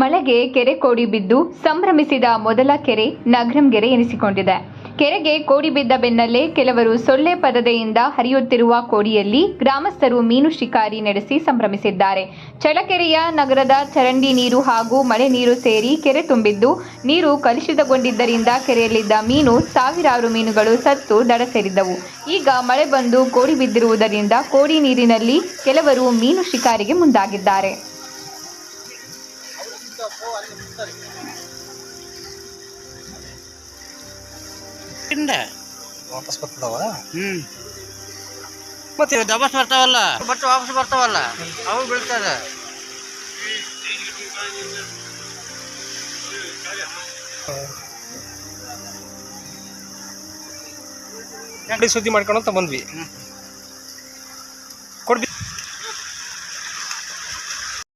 ಮಳೆಗೆ ಕೆರೆ ಕೋಡಿ ಬಿದ್ದು ಸಂಭ್ರಮಿಸಿದ ಮೊದಲ ಕೆರೆ ನಗರಂಗೆರೆ ಎನಿಸಿಕೊಂಡಿದೆ. ಕೆರೆಗೆ ಕೋಡಿ ಬಿದ್ದ ಬೆನ್ನಲ್ಲೇ ಕೆಲವರು ಸೊಳ್ಳೆ ಪದದೆಯಿಂದ ಹರಿಯುತ್ತಿರುವ ಕೋಡಿಯಲ್ಲಿ ಗ್ರಾಮಸ್ಥರು ಮೀನು ಶಿಕಾರಿ ನಡೆಸಿ ಸಂಭ್ರಮಿಸಿದ್ದಾರೆ. ಚಳಕೆರೆಯ ನಗರದ ಚರಂಡಿ ನೀರು ಹಾಗೂ ಮಳೆ ನೀರು ಸೇರಿ ಕೆರೆ ತುಂಬಿದ್ದು ನೀರು ಕಲುಷಿತಗೊಂಡಿದ್ದರಿಂದ ಕೆರೆಯಲ್ಲಿದ್ದ ಮೀನು ಸಾವಿರಾರು ಮೀನುಗಳು ಸತ್ತು ದಡ ಸೇರಿದ್ದವು. ಈಗ ಮಳೆ ಬಂದು ಕೋಡಿ ಬಿದ್ದಿರುವುದರಿಂದ ಕೋಡಿ ನೀರಿನಲ್ಲಿ ಕೆಲವರು ಮೀನು ಶಿಕಾರಿಗೆ ಮುಂದಾಗಿದ್ದಾರೆ. ವಾಪಸ್ ಬರ್ತಾವ? ಹ್ಮ್. ಮತ್ತೆ ದಬಸ್ ಬರ್ತಾವಲ್ಲ? ಬಟ್ ವಾಪಸ್ ಬರ್ತಾವಲ್ಲ? ಅವು ಬೀಳ್ತಾರೆ ಗಾಡಿ ಸುದ್ದಿ ಮಾಡ್ಕೊಂಡು ಅಂತ ಬಂದ್ವಿ. ಕೊಡ್ಬಿ.